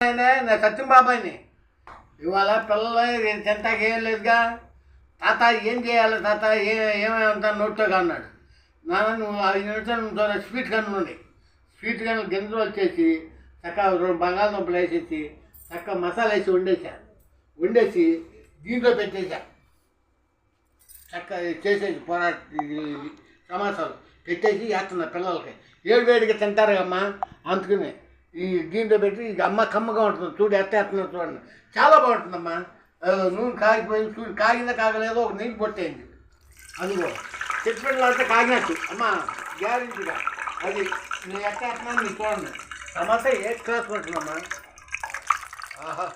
నా సత్యం బాబాయ్ని. ఇవాళ పిల్లలు నేను తింటాక ఏం లేదుగా. తాత ఏం చేయాలి తాత? ఏ ఏమేమంతా నోట్లోగా అన్నాడు నాన్న నువ్వు ఐదు నిమిషాలు స్వీట్ కన్ను స్వీట్ కన్ను గింజలు వచ్చేసి చక్కగా రెండు బంగాళదుంపలు వేసేసి చక్క మసాలా వేసి వండేసా వండేసి దీంట్లో పెట్టేసా చక్క చేసేసి పోరాట సమాసాలు పెట్టేసి వేస్తున్నా పిల్లలకి. ఏడు వేడిగా తింటారు అమ్మా? అందుకని. ఈ దీంట్లో పెట్టి ఇది అమ్మ కమ్మగా ఉంటుంది. చూడు ఎట్ట చూడండి. చాలా బాగుంటుందమ్మా. నూనె కాగిపోయింది. చూడు కాగిందా కాగలేదో ఒక నీళ్ళు పొట్టేయండి. అదిగో. చెప్పిన అంటే కాగినట్టు. అమ్మా గ్యారెంటీగా. అది నేను ఎట్ట ఎట్టున్నాను నీకు చూడండి. సమస్య ఏ క్లాస్ పడుతుందమ్మా? ఆహా.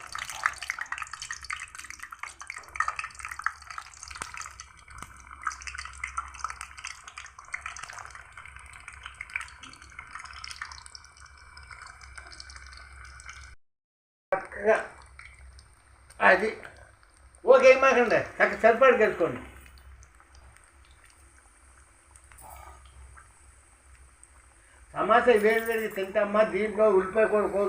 అది. ఓకే మాకండి అక్కడ సరిపడి కలుసుకోండి సమోసా వేడి వేడి తింటామ్మా దీంట్లో ఉల్లిపాయ కూర కూర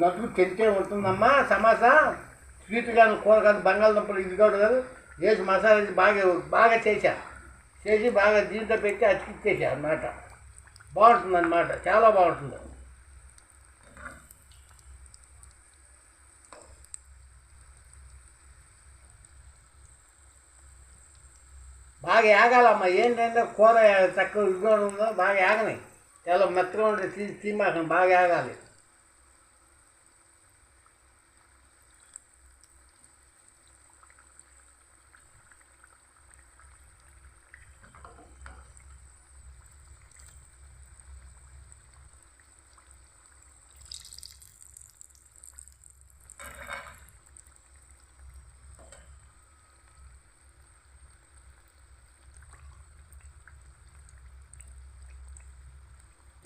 నదులు తింటే ఉంటుందమ్మా. సమోసా స్వీట్ కానీ కూర కాదు బంగాళదుంపలు ఇది కూడా కాదు. వేసి మసాలా వేసి బాగా బాగా చేశా. చేసి బాగా దీంట్లో పెట్టి అతికిచ్చేసా అన్నమాట. బాగుంటుంది అన్నమాట చాలా బాగుంటుంది. బాగా ఏగాలమ్మా ఏంటంటే కూర తక్కువ ఇదిగా ఉందో బాగా ఏగనాయి చాలా మెత్తగా ఉంటే తీ తీమాకం బాగా ఏగాలి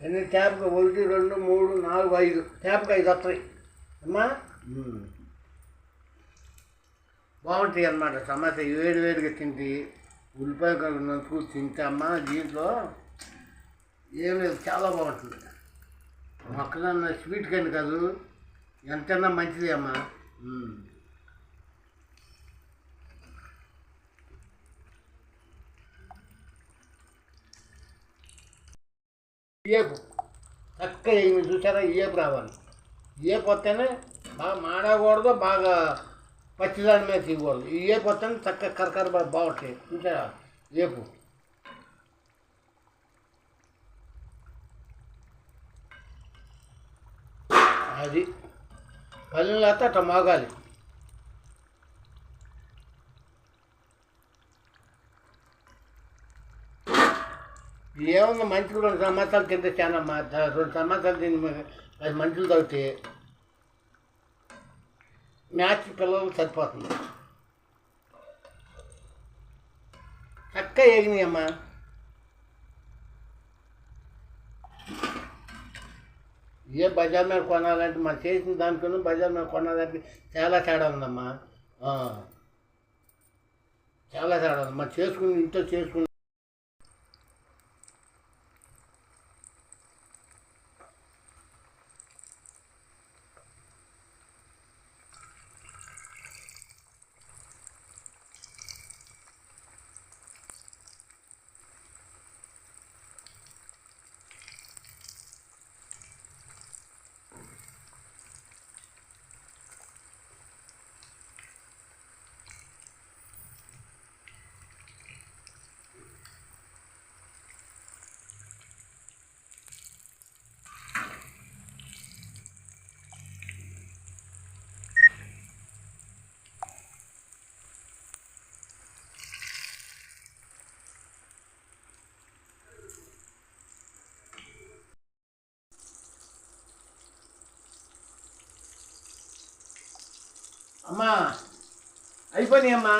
ఎన్ని ట్యాప్కి ఒకటి రెండు మూడు నాలుగు ఐదు. ట్యాప్కి ఐదు వస్తాయి. అమ్మా? బాగుంటాయి అన్నమాట. సమస్య వేడి వేడిగా తింటే ఉల్లిపాయ కలుగు నంచుకు తింటే అమ్మా దీంట్లో ఏం లేదు చాలా బాగుంటుంది. మొక్కదన్న స్వీట్ కండి కాదు ఎంతైనా మంచిది అమ్మా. ఉమ్. ఏపు చక్కగా ఏమి చూసారా ఏపు రావాలి ఏపు వస్తేనే బాగా మాడకూడదు బాగా పచ్చిదాని మీద తీయకూడదు ఈ ఏపు వస్తేనే చక్కగా కరకర బా- బాగుంటాయి చూసారా ఏపు అది పల్లెలు అయితే అట్లా మాగాలి ఏమన్నా మంత్రులు రెండు సంవత్సరాలు తింటే చాలా రెండు సంవత్సరాలు తిని అది మంత్రులు తాగితే మ్యాచ్ పిల్లలు సరిపోతుంది. చక్కగా ఏగినాయమ్మా అమ్మా. ఏ బజార్ మీద కొనాలంటే మనం చేసిన దానికన్నా బజార్ మీద కొనాలంటే చాలా తేడా ఉందమ్మా. చాలా తేడా ఉంది. మనం చేసుకుని ఇంట్లో చేసుకుని అమ్మా అయిపోయినాయి అమ్మా.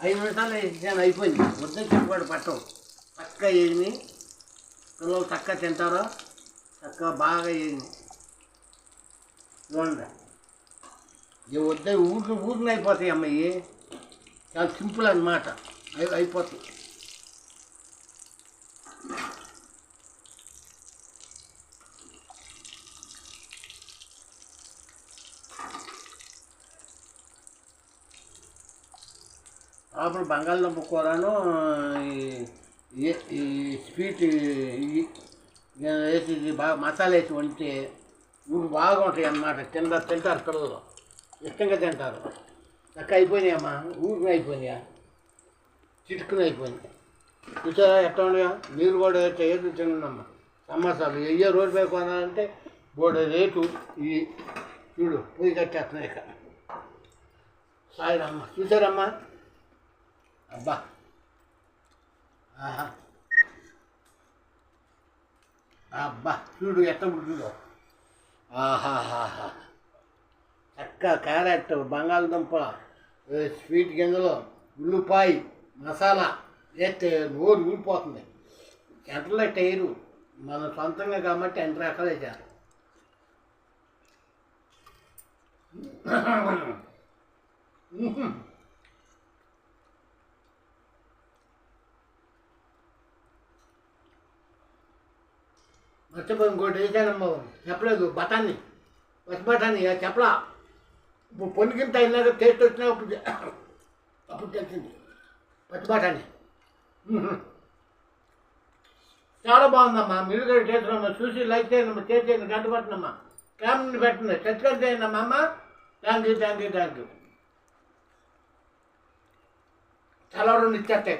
ఐదు నిమిషాలు ఇచ్చాను అయిపోయింది వద్ద చెప్పాడు పట్టవు చక్కగా ఏమి పిల్లలు చక్కగా తింటారో. చక్కగా బాగా ఏమి చూడండి ఇవి వద్ద ఊరు ఊరిని అయిపోతాయి అమ్మ చాలా సింపుల్ అన్నమాట. అవి అయిపోతాయి. అప్పుడు బంగాళదుంప కూరను ఈ- ఈ- ఈ స్వీట్ ఈ- వేసి ఇది బాగా మసాలా వేసి వండితే ఇవి బాగుంటాయి అన్నమాట. తిన్న తింటారు పిల్లలు. ఇష్టంగా తింటారు. చక్క అయిపోయినాయమ్మా. ఊరికి అయిపోయినాయా? చిటుకుని అయిపోయినాయి. చూసారా ఎట్లా ఉన్నాయా? మీరు కూడా ఏదో ఏది తిన్నమ్మా. సమోసాలు. వెయ్యి రోజు పై కొనాలంటే బోడ రేటు ఈ చూడు పోయి కట్టేస్తున్నాయి ఇక. సాయిరమ్మ. చూసారమ్మా? అబ్బా. ఆహా. అబ్బా చూడు ఎట్ట ఉంటుందో. ఆహాహాహా. చక్క క్యారెట్ బంగాళదుంప స్వీట్ గింజలు ఉల్లిపాయ మసాలా వేస్తే నోరు ఊడిపోతుంది. ఎంటలో టైరు మనం సొంతంగా కాబట్టి ఎంత రకాలే చేయాలి మర్చిపోయి ఇంకోటి వేసానమ్మా చెప్పలేదు. బఠానీ. పచ్చి బఠానీ. చెప్పలా. ఇప్పుడు పొనికింత అయినాక టేస్ట్ వచ్చినా అప్పుడు అప్పుడు తెలిసింది. పచ్చి బఠాని. చాలా బాగుందమ్మా. మీరు కూడా చేస్తున్నామ్మా చూసి లైక్ చేయండి చేసి చేయండి. గంట పట్టినమ్మా క్యామ్ని పెట్టండి. సబ్స్క్రైబ్ చేయండి అమ్మా. అమ్మ. Thank you thank you thank you చాలా రెండు ఇచ్చేస్తాయి